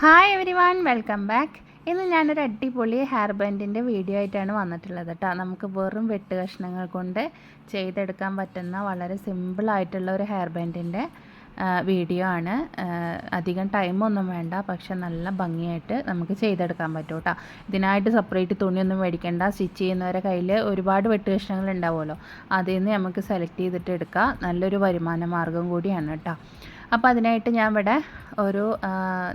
Hi everyone welcome back ഇന്ന് ഞാനൊരു അടിപൊളി ഹെയർ ബാൻഡിന്റെ വീഡിയോ ആയിട്ടാണ് വന്നിട്ടുള്ളത് കേട്ടോ നമുക്ക് വെറും വെട്ട് കഷ്ണങ്ങൾ കൊണ്ട് ചെയ്തെടുക്കാൻ പറ്റുന്ന വളരെ സിമ്പിളായിട്ടുള്ള ഒരു ഹെയർ ബാൻഡിന്റെ വീഡിയോ ആണ്. അധികം ടൈമൊന്നും വേണ്ട പക്ഷെ നല്ല ഭംഗിയായിട്ട് നമുക്ക് ചെയ്തെടുക്കാൻ പറ്റും കേട്ടോ ഇതിനായിട്ട് സെപ്പറേറ്റ് തുണിയൊന്നും മേടിക്കേണ്ട. സ്റ്റിച്ച് ചെയ്യുന്നവരെ കയ്യിൽ ഒരുപാട് വെട്ട് കഷ്ണങ്ങൾ ഉണ്ടാവുമല്ലോ. അതിൽ നിന്ന് നമുക്ക് സെലക്ട് ചെയ്തിട്ട് എടുക്കാം. നല്ലൊരു വരുമാന മാർഗം കൂടിയാണ് കേട്ടോ അപ്പോൾ അതിനായിട്ട് ഞാൻ ഇവിടെ ഒരു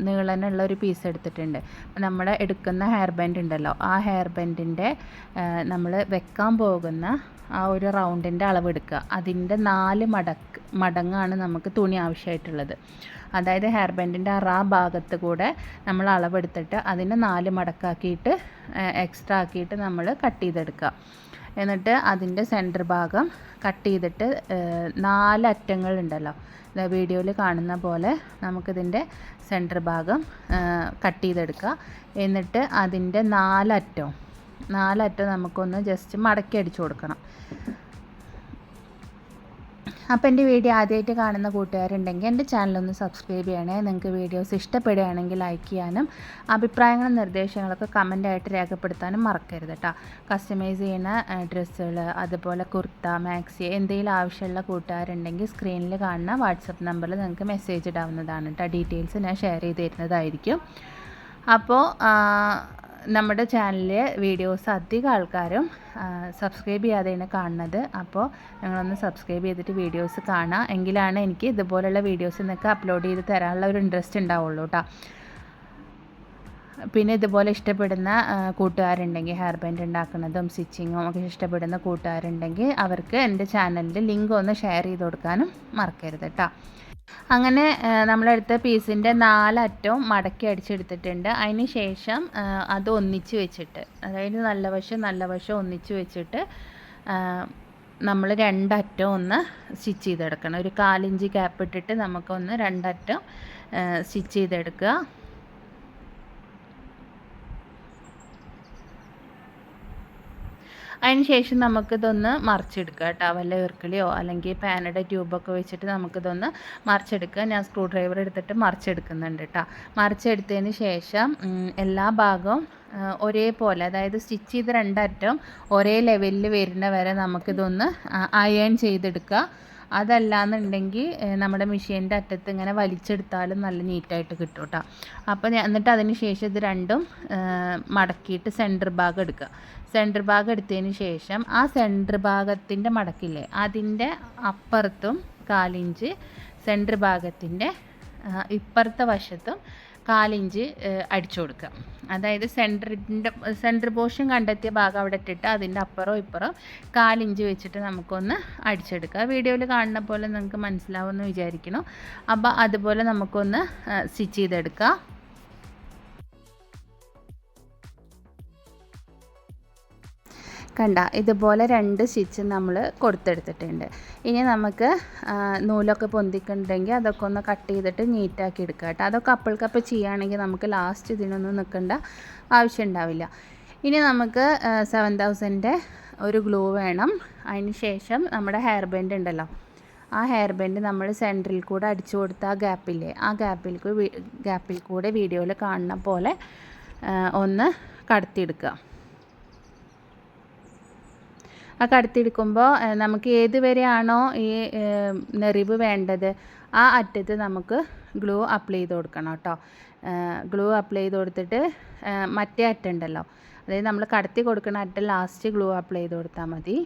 നീളനുള്ള ഒരു പീസ് എടുത്തിട്ടുണ്ട്. നമ്മൾ എടുക്കുന്ന ഹെയർ ബാൻഡ് ഉണ്ടല്ലോ ആ ഹെയർ ബാൻഡിന്റെ നമ്മൾ വെക്കാൻ പോകുന്ന ആ ഒരു റൗണ്ടിന്റെ അളവ് എടുക്കുക. അതിന്റെ നാല് മടക്ക് മടങ്ങാണ് നമുക്ക് തുണി ആവശ്യമായിട്ടുള്ളത്. അതായത് ഹെയർ ബാൻഡിന്റെ ആ റാ ഭാഗത്ത് കൂടെ നമ്മൾ അളവെടുത്തിട്ട് അതിനെ നാല് മടക്കാക്കിയിട്ട് എക്സ്ട്രാ ആക്കിയിട്ട് നമ്മൾ കട്ട് ചെയ്തെടുക്കുക. എന്നിട്ട് അതിന്റെ സെന്റർ ഭാഗം കട്ട് ചെയ്തിട്ട് നാല് അറ്റങ്ങളുണ്ടല്ലോ വീഡിയോയിൽ കാണുന്ന പോലെ നമുക്കിതിന്റെ സെന്റർ ഭാഗം കട്ട് ചെയ്തെടുക്കുക. എന്നിട്ട് അതിന്റെ നാലറ്റവും നാലറ്റം നമുക്കൊന്ന് ജസ്റ്റ് മടക്കി അടിച്ചു കൊടുക്കണം. അപ്പോൾ എന്റെ വീഡിയോ ആദ്യമായിട്ട് കാണുന്ന കൂട്ടുകാരുണ്ടെങ്കിൽ എന്റെ ചാനലൊന്ന് സബ്സ്ക്രൈബ് ചെയ്യണേ. നിങ്ങൾക്ക് വീഡിയോസ് ഇഷ്ടപ്പെടുകയാണെങ്കിൽ ലൈക്ക് ചെയ്യാനും അഭിപ്രായങ്ങളും നിർദ്ദേശങ്ങളൊക്കെ കമന്റായിട്ട് രേഖപ്പെടുത്താനും മറക്കരുത് കേട്ടോ കസ്റ്റമൈസ് ചെയ്യുന്ന ഡ്രസ്സുകൾ അതുപോലെ കുർത്ത മാക്സി എന്തെങ്കിലും ആവശ്യമുള്ള കൂട്ടുകാരുണ്ടെങ്കിൽ സ്ക്രീനിൽ കാണുന്ന വാട്സപ്പ് നമ്പറിൽ നിങ്ങൾക്ക് മെസ്സേജ് ഇടാവുന്നതാണ് കേട്ടോ ഡീറ്റെയിൽസ് ഞാൻ ഷെയർ ചെയ്ത് തരുന്നതായിരിക്കും. അപ്പോൾ നമ്മുടെ ചാനലിലെ വീഡിയോസ് അധികം ആൾക്കാരും സബ്സ്ക്രൈബ് ചെയ്യാതെയാണ് കാണുന്നത്. അപ്പോൾ നിങ്ങളൊന്ന് സബ്സ്ക്രൈബ് ചെയ്തിട്ട് വീഡിയോസ് കാണാം. എങ്കിലാണ് എനിക്ക് ഇതുപോലുള്ള വീഡിയോസ് നിങ്ങൾക്ക് അപ്ലോഡ് ചെയ്ത് തരാനുള്ള ഒരു ഇൻട്രസ്റ്റ് ഉണ്ടാവുള്ളൂ കേട്ടോ പിന്നെ ഇതുപോലെ ഇഷ്ടപ്പെടുന്ന കൂട്ടുകാരുണ്ടെങ്കിൽ ഹെയർ ബാൻഡ് ഉണ്ടാക്കുന്നതും സ്റ്റിച്ചിങ്ങും ഒക്കെ ഇഷ്ടപ്പെടുന്ന കൂട്ടുകാരുണ്ടെങ്കിൽ അവർക്ക് എന്റെ ചാനലിന്റെ ലിങ്ക് ഒന്ന് ഷെയർ ചെയ്ത് കൊടുക്കാനും മറക്കരുത് കേട്ടോ അങ്ങനെ നമ്മളെടുത്ത പീസിന്റെ നാലറ്റവും മടക്കി അടിച്ചെടുത്തിട്ടുണ്ട്. അതിന് ശേഷം അത് ഒന്നിച്ച് വെച്ചിട്ട് അതായത് നല്ല വശം നല്ല വശം ഒന്നിച്ച് വെച്ചിട്ട് നമ്മൾ രണ്ടറ്റം ഒന്ന് സ്റ്റിച്ച് ചെയ്തെടുക്കണം. ഒരു കാലിഞ്ച് ഗ്യാപ്പ് ഇട്ടിട്ട് നമുക്കൊന്ന് രണ്ടറ്റം സ്റ്റിച്ച് ചെയ്തെടുക്കുക. അതിന് ശേഷം നമുക്കിതൊന്ന് മറിച്ചെടുക്കുക കേട്ടോ. വല്ല ഇർക്കിളിയോ അല്ലെങ്കിൽ പാനയുടെ ട്യൂബൊക്കെ വെച്ചിട്ട് നമുക്കിതൊന്ന് മറിച്ചെടുക്കുക. ഞാൻ സ്ക്രൂ ഡ്രൈവർ എടുത്തിട്ട് മറിച്ചെടുക്കുന്നുണ്ട് കേട്ടോ. മറിച്ചെടുത്തതിന് ശേഷം എല്ലാ ഭാഗവും ഒരേപോലെ അതായത് സ്റ്റിച്ച് ചെയ്ത് രണ്ടറ്റം ഒരേ ലെവലിൽ വരുന്ന വരെ നമുക്കിതൊന്ന് അയൺ ചെയ്തെടുക്കുക. അതല്ലാന്നുണ്ടെങ്കിൽ നമ്മുടെ മെഷീന്റെ അറ്റത്ത് ഇങ്ങനെ വലിച്ചെടുത്താലും നല്ല നീറ്റായിട്ട് കിട്ടും കേട്ടോ അപ്പോൾ എന്നിട്ട് അതിന് ശേഷം ഇത് രണ്ടും മടക്കിയിട്ട് സെന്റർ ഭാഗം എടുക്കുക. സെന്റർ ഭാഗം എടുത്തതിന് ശേഷം ആ സെന്റർ ഭാഗത്തിന്റെ മടക്കില്ലേ അതിന്റെ അപ്പുറത്തും കാലിഞ്ച് സെന്റർ ഭാഗത്തിന്റെ ഇപ്പുറത്തെ വശത്തും കാലിഞ്ച് അടിച്ചു കൊടുക്കുക. അതായത് സെന്ററിന്റെ സെന്റർ പോർഷൻ കണ്ടെത്തിയ ഭാഗം അവിടെ ഇട്ടിട്ട് അതിന്റെ അപ്പുറം ഇപ്പുറം കാലിഞ്ച് വെച്ചിട്ട് നമുക്കൊന്ന് അടിച്ചെടുക്കുക. വീഡിയോയിൽ കാണുന്ന പോലെ നിങ്ങൾക്ക് മനസ്സിലാവുമെന്ന് വിചാരിക്കണം അപ്പോൾ അതുപോലെ നമുക്കൊന്ന് സ്റ്റിച്ച് ചെയ്തെടുക്കാം കണ്ട ഇതുപോലെ രണ്ട് സ്റ്റിച്ച് നമ്മൾ കൊടുത്തെടുത്തിട്ടുണ്ട്. ഇനി നമുക്ക് നൂലൊക്കെ പൊന്തിക്കുന്നുണ്ടെങ്കിൽ അതൊക്കെ ഒന്ന് കട്ട് ചെയ്തിട്ട് നീറ്റാക്കി എടുക്കുക കേട്ടോ. അതൊക്കെ അപ്പോൾക്കപ്പോൾ ചെയ്യുകയാണെങ്കിൽ നമുക്ക് ലാസ്റ്റ് ഇതിനൊന്നും നിൽക്കേണ്ട ആവശ്യം ഉണ്ടാവില്ല. ഇനി നമുക്ക് സെവൻ തൗസൻഡിന്റെ ഒരു ഗ്ലൂ വേണം. അതിന് ശേഷം നമ്മുടെ ഹെയർ ബാൻഡ് ഉണ്ടല്ലോ. ആ ഹെയർ ബാൻഡ് നമ്മൾ സെന്ററിൽ കൂടെ അടിച്ചു കൊടുത്ത ആ ഗ്യാപ്പില്ലേ ആ ഗ്യാപ്പിൽ ഗ്യാപ്പിൽ കൂടെ വീഡിയോയിൽ കാണുന്ന പോലെ ഒന്ന് കടത്തിയെടുക്കുക. ആ കടത്തിയെടുക്കുമ്പോൾ നമുക്ക് ഏത് വരെയാണോ ഈ നെറിവ് വേണ്ടത് ആ അറ്റത്ത് നമുക്ക് ഗ്ലൂ അപ്ലൈ ചെയ്ത് കൊടുക്കണം കേട്ടോ. ഗ്ലൂ അപ്ലൈ ചെയ്ത് കൊടുത്തിട്ട് മറ്റേ അറ്റുണ്ടല്ലോ. അതായത് നമ്മൾ കടത്തി കൊടുക്കുന്ന അറ്റ ലാസ്റ്റ് ഗ്ലൂ അപ്ലൈ ചെയ്ത് കൊടുത്താൽ മതി.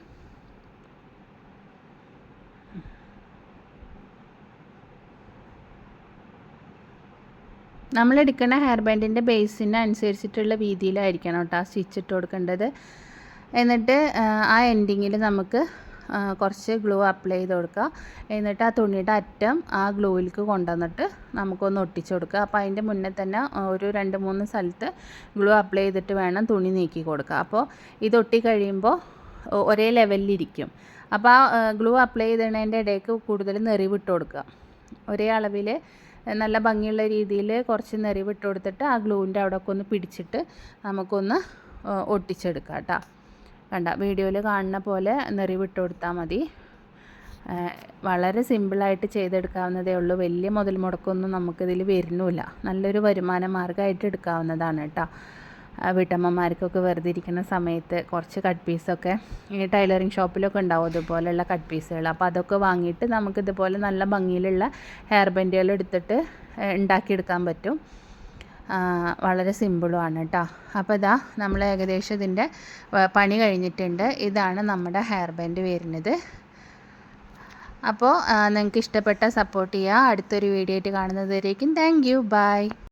നമ്മളെടുക്കുന്ന ഹെയർ ബാൻഡിന്റെ ബേസിന് അനുസരിച്ചിട്ടുള്ള വീതിയിലായിരിക്കണം കേട്ടോ സ്റ്റിച്ച് ഇട്ട് കൊടുക്കേണ്ടത്. എന്നിട്ട് ആ, എൻഡിങ്ങിൽ നമുക്ക് കുറച്ച് ഗ്ലൂ അപ്ലൈ ചെയ്ത് കൊടുക്കുക എന്നിട്ട് ആ തുണിയുടെ അറ്റം ആ ഗ്ലൂവിലേക്ക് കൊണ്ടുവന്നിട്ട് നമുക്കൊന്ന് ഒട്ടിച്ച് കൊടുക്കുക അപ്പോൾ അതിന്റെ മുന്നേ തന്നെ ഒരു രണ്ട് മൂന്ന് സ്ഥലത്ത് ഗ്ലൂ അപ്ലൈ ചെയ്തിട്ട് വേണം തുണി നീക്കി കൊടുക്കുക അപ്പോൾ ഇത് ഒട്ടി കഴിയുമ്പോൾ ഒരേ ലെവലിലിരിക്കും അപ്പോൾ ആ ഗ്ലൂ അപ്ലൈ ചെയ്തതിന്റെ ഇടയ്ക്ക് കൂടുതൽ നെറിവിട്ട് കൊടുക്കുക ഒരേ അളവിൽ നല്ല ഭംഗിയുള്ള രീതിയിൽ കുറച്ച് നെറിവിട്ട് കൊടുത്തിട്ട് ആ ഗ്ലൂവിന്റെ അവിടെ ഒക്കെ ഒന്ന് പിടിച്ചിട്ട് നമുക്കൊന്ന് ഒട്ടിച്ചെടുക്കാം കേട്ടോ കണ്ട വീഡിയോയിൽ കാണുന്ന പോലെ നിറി വിട്ട് കൊടുത്താൽ മതി വളരെ സിമ്പിളായിട്ട് ചെയ്തെടുക്കാവുന്നതേ ഉള്ളൂ. വലിയ മുതൽ മുടക്കൊന്നും നമുക്കിതിൽ വരുന്നില്ല. നല്ലൊരു വരുമാന മാർഗമായിട്ട് എടുക്കാവുന്നതാണ് കേട്ടോ. വീട്ടമ്മമാർക്കൊക്കെ വെറുതെ ഇരിക്കുന്ന സമയത്ത് കുറച്ച് കട്ട് പീസൊക്കെ ഈ ടൈലറിങ് ഷോപ്പിലൊക്കെ ഉണ്ടാവും അതുപോലെയുള്ള കട്ട് പീസുകൾ അപ്പോൾ അതൊക്കെ വാങ്ങിയിട്ട് നമുക്കിതുപോലെ നല്ല ഭംഗിയിലുള്ള ഹെയർ ബെൻഡുകൾ എടുത്തിട്ട് ഉണ്ടാക്കിയെടുക്കാൻ പറ്റും. വളരെ സിമ്പിളുമാണ് കേട്ടോ അപ്പോൾ ഇതാ നമ്മൾ ഏകദേശം ഇതിന്റെ പണി കഴിഞ്ഞിട്ടുണ്ട്. ഇതാണ് നമ്മുടെ ഹെയർ ബാൻഡ് വരുന്നത്. അപ്പോൾ നിങ്ങൾക്ക് ഇഷ്ടപ്പെട്ട സപ്പോർട്ട് ചെയ്യുക അടുത്തൊരു വീഡിയോ ആയിട്ട് കാണുന്നതുവരേക്കും താങ്ക് യു. ബൈ.